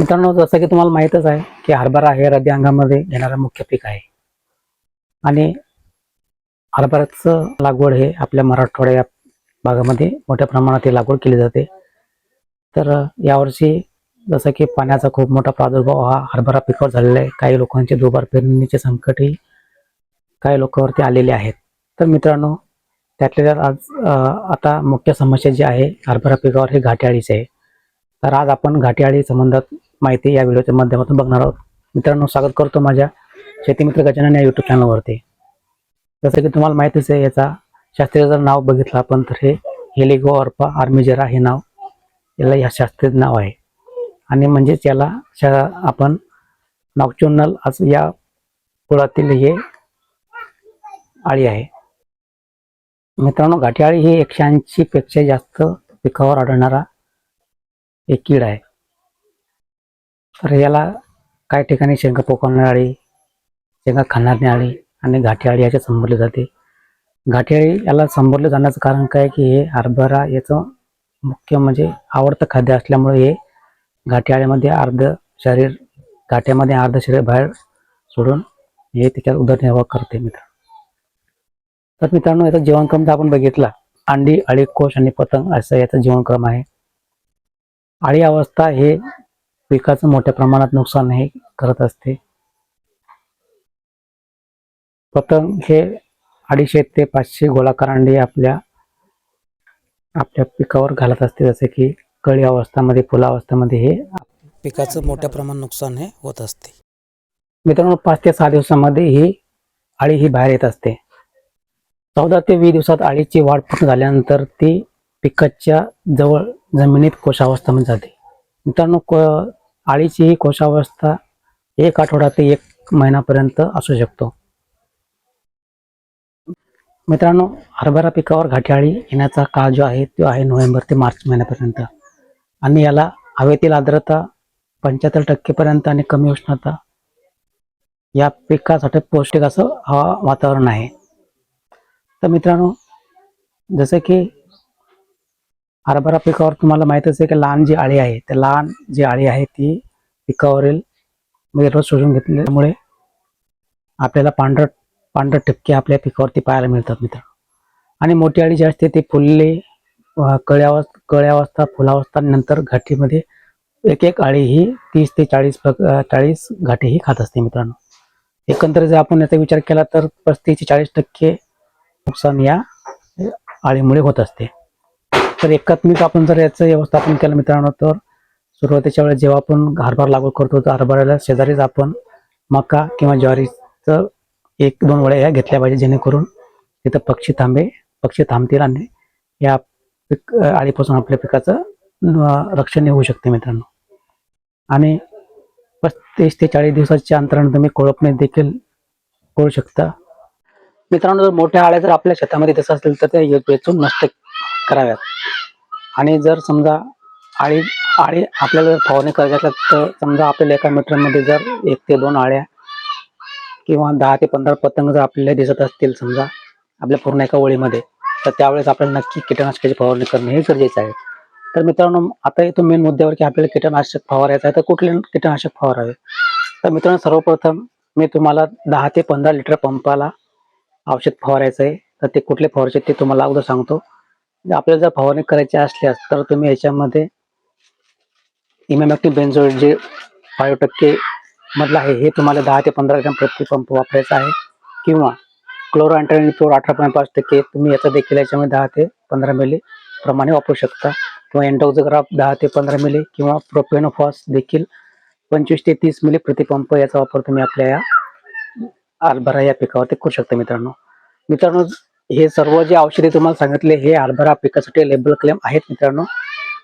मित्रांनो जसं की तुम्हाला माहीतच आहे की हरभरा हे रब्बी हंगामामध्ये येणारा मुख्य पीक आहे. आणि हरभऱ्याचं लागवड हे आपल्या मराठवाड्या या भागामध्ये मोठ्या प्रमाणात ही लागवड केली जाते. तर यावर्षी जसं की पाण्याचा खूप मोठा प्रादुर्भाव हा हरभरा पिकावर झालेला आहे. काही लोकांचे दुबार पेरणीचे संकटही काही लोकांवरती आलेले आहेत. तर मित्रांनो त्यातल्या त्यात आज आता मुख्य समस्या जी आहे हरभरा पिकावर हे घाट्याळीच आहे. तर आज आपण घाट्याळी संबंधात माहिती या व्हिडिओच्या माध्यमातून बघणार आहोत. मित्रांनो स्वागत करतो माझ्या शेतीमित्र गजानन या युट्यूब चॅनलवरती जसं की तुम्हाला माहितीच आहे याचा शास्त्रीय जर नाव बघितलं आपण तर हे हेलिगो अर्पा आर्मिजेरा हे नाव याला या शास्त्रीय नाव आहे. आणि म्हणजेच याला शा आपण नॉक्च्युनल असं या कुळातील हे आळी आहे. मित्रांनो घाटी ही एकशे ऐंशी पेक्षा जास्त पिकावर आढळणारा एक कीड आहे. तर याला काही ठिकाणी शेंगा पोकवणारी आळी शेंगा खाणारी आळी आणि घाटी आळी याचे संबोधले जाते. घाटी आळी याला संबोधलं जाण्याचं कारण काय की हे हरभरा याचं मुख्य म्हणजे आवडतं खाद्य असल्यामुळे हे घाटी आळीमध्ये अर्ध शरीर घाट्यामध्ये अर्ध शरीर बाहेर सोडून हे त्याच्यात उदरनिर्वाह करते मित्र. तर मित्रांनो याचा जीवनक्रम जर आपण बघितला अंडी अळी कोश आणि पतंग असं याचा जीवनक्रम आहे. अळी अवस्था हे पिकाचं मोठ्या प्रमाणात नुकसान हे करत असते. पतंग हे अडीचशे ते पाचशे गोलाकार अंडी आपल्या आपल्या पिकावर घालत असते जसे की कळी अवस्थामध्ये फुलावस्थामध्ये हे पिकाचं मोठ्या प्रमाणात नुकसान हे होत असते. मित्रांनो पाच ते सहा दिवसामध्ये ही आळी ही बाहेर येत असते. चौदा ते वीस दिवसात आळीची वाढ पूर्ण झाल्यानंतर ती पिकाच्या जवळ जमिनीत कोशावस्थामध्ये जाते. मित्रांनो को आळीची ही कोशावस्था एक आठवडा ते एक महिन्यापर्यंत असू शकतो. मित्रांनो हरभरा पिकावर घाट्याळी येण्याचा काळ जो आहे तो आहे नोव्हेंबर ते मार्च महिन्यापर्यंत. आणि याला हवेतील आर्द्रता पंच्याहत्तर टक्केपर्यंत आणि कमी उष्णता या पिकासाठी पौष्टिक असं हवा वातावरण आहे. तर मित्रांनो जसं की हरभरा पिकावर तुम्हाला माहितच आहे की लहान जी आळी आहे त्या लहान जी आळी आहे ती पिकावरील म्हणजे शोषून घेतल्यामुळे आपल्याला पांढर पांढर ठिपके आपल्या पिकावरती पाहायला मिळतात मित्र आणि मोठी आळी जी असते ती फुलली अं, कळ्यावस्था फुलावस्था नंतर घाटीमध्ये एक एक आळी ही तीस ते चाळीस चाळीस घाटी ही खात असते मित्रांनो. एकंदर जर आपण याचा विचार केला तर पस्तीस ते चाळीस टक्के नुकसान या आळीमुळे होत असते. तर एकात्मिक आपण जर याचं व्यवस्थापन केलं मित्रांनो तर सुरुवातीच्या वेळेस जेव्हा आपण हरभरा लागवड करतो तर हरभऱ्याला शेजारीच आपण मका किंवा ज्वारीचं एक दोन वेळा ह्या घेतल्या पाहिजे जेणेकरून तिथं पक्षी थांबे पक्षी थांबतील आणि या पिक आळीपासून आपल्या पिकाचं रक्षण होऊ शकते मित्रांनो. आणि पस्तीस ते चाळीस दिवसाच्या अंतराने तुम्ही कोळपणे देखील करू शकता. मित्रांनो जर मोठ्या आळ्या जर आपल्या शेतामध्ये तसं असेल तर ते वेचून नष्ट कराव्यात. आणि जर समजा आळी आळी आपल्याला जर फवारणी करायची असल्या तर समजा आपल्याला एका मीटरमध्ये जर एक ते दोन आळ्या किंवा दहा ते पंधरा पतंग जर आपल्याला दिसत असतील समजा आपल्या पूर्ण एका ओळीमध्ये तर त्यावेळेस आपल्याला नक्की कीटकनाशकाची फवारणी करणे हे गरजेचं आहे. तर मित्रांनो आता येतो मेन मुद्द्यावर की आपल्याला कीटकनाशक फवारायचं आहे तर कुठले कीटकनाशक फवारावे? तर मित्रांनो सर्वप्रथम मी तुम्हाला दहा ते पंधरा लिटर पंपाला औषध फवारायचं आहे. तर ते कुठले फवारायचे ते तुम्हाला अगोदर सांगतो. म्हणजे आपल्याला जर फवारणी करायची असल्यास तर तुम्ही याच्यामध्ये इमॅमॅक्टिव्ह बेन्झोइड जे फाईव्ह टक्के मधलं आहे हे तुम्हाला दहा ते पंधरा ग्रॅम प्रति पंप वापरायचा आहे. किंवा क्लोरो अठरा पॉईंट पाच टक्के तुम्ही याचा देखील याच्यामध्ये दहा ते पंधरा मिली प्रमाणे वापरू शकता. किंवा एन्डोक्झोग्राफ दहा ते पंधरा मिली किंवा प्रोपेनोफॉस देखील पंचवीस ते तीस मिली प्रतिपंप याचा वापर तुम्ही आपल्या या हरभरा या पिकावरती करू शकता मित्रांनो. मित्रांनो हे सर्व जे औषधे तुम्हाला सांगितले हे हरभरा पिकासाठी लेबल क्लेम आहेत मित्रांनो.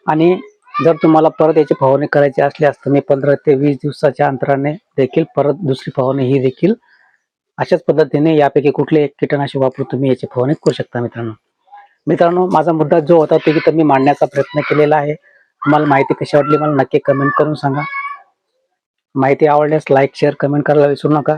आणि जर तुम्हाला परत याची फवारणी करायची असल्यास तुम्ही पंधरा ते वीस दिवसाच्या अंतराने देखील परत दुसरी फवारणी ही देखील अशाच पद्धतीने यापैकी कुठले एक कीटकनाशक वापरून तुम्ही याची फवारणी करू शकता मित्रांनो. मित्रांनो माझा मुद्दा जो होता तो की तुम्ही मांडण्याचा प्रयत्न केलेला आहे. तुम्हाला माहिती कशी वाटली मला नक्की कमेंट करून सांगा. माहिती आवडल्यास लाईक शेअर कमेंट करायला विसरू नका.